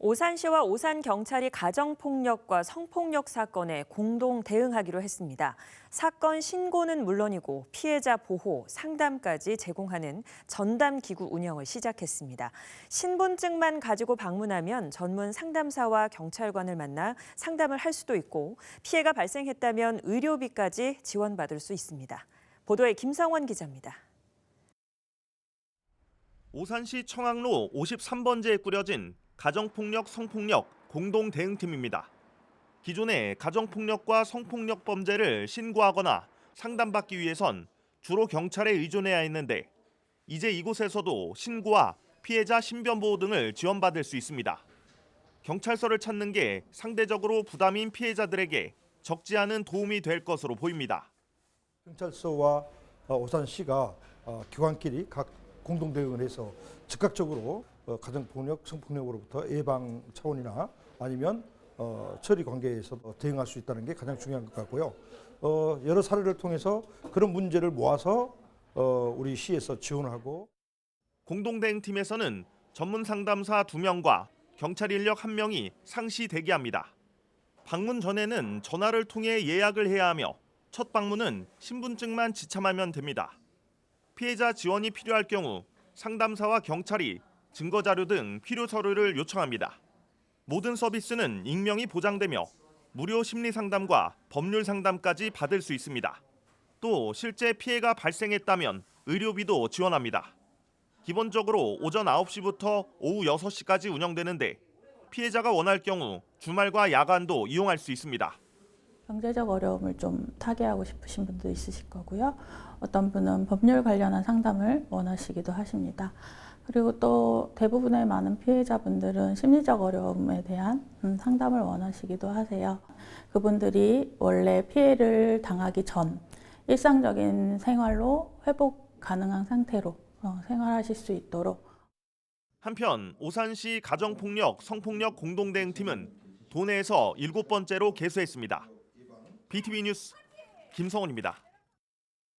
오산시와 오산경찰이 가정폭력과 성폭력 사건에 공동 대응하기로 했습니다. 사건 신고는 물론이고 피해자 보호, 상담까지 제공하는 전담기구 운영을 시작했습니다. 신분증만 가지고 방문하면 전문 상담사와 경찰관을 만나 상담을 할 수도 있고 피해가 발생했다면 의료비까지 지원받을 수 있습니다. 보도에 김성원 기자입니다. 오산시 청학로 53번지에 꾸려진 가정폭력 성폭력 공동 대응팀입니다. 기존에 가정폭력과 성폭력 범죄를 신고하거나 상담받기 위해선 주로 경찰에 의존해야 했는데 이제 이곳에서도 신고와 피해자 신변 보호 등을 지원받을 수 있습니다. 경찰서를 찾는 게 상대적으로 부담인 피해자들에게 적지 않은 도움이 될 것으로 보입니다. 경찰서와 어, 오산시가 어, 기관끼리 각 공동 대응을 해서 즉각적으로 어, 가정폭력, 성폭력으로부터 예방 차원이나 아니면 어, 처리 관계에서 대응할 수 있다는 게 가장 중요한 것 같고요. 어, 여러 사례를 통해서 그런 문제를 모아서 어, 우리 시에서 지원하고 공동 대응팀에서는 전문 상담사 2명과 경찰 인력 1명이 상시 대기합니다. 방문 전에는 전화를 통해 예약을 해야 하며 첫 방문은 신분증만 지참하면 됩니다. 피해자 지원이 필요할 경우 상담사와 경찰이 증거 자료 등 필요 서류를 요청합니다. 모든 서비스는 익명이 보장되며 무료 심리 상담과 법률 상담까지 받을 수 있습니다. 또 실제 피해가 발생했다면 의료비도 지원합니다. 기본적으로 오전 9시부터 오후 6시까지 운영되는데 피해자가 원할 경우 주말과 야간도 이용할 수 있습니다. 경제적 어려움을 좀 타개하고 싶으신 분도 있으실 거고요. 어떤 분은 법률 관련한 상담을 원하시기도 하십니다. 그리고 또 대부분의 많은 피해자분들은 심리적 어려움에 대한 음, 상담을 원하시기도 하세요. 그분들이 원래 피해를 당하기 전 일상적인 생활로 회복 가능한 상태로 어, 생활하실 수 있도록 한편 오산시 가정폭력 성폭력 공동대응팀은 도내에서 일곱 번째로 개소했습니다. BTV 뉴스 김성훈입니다.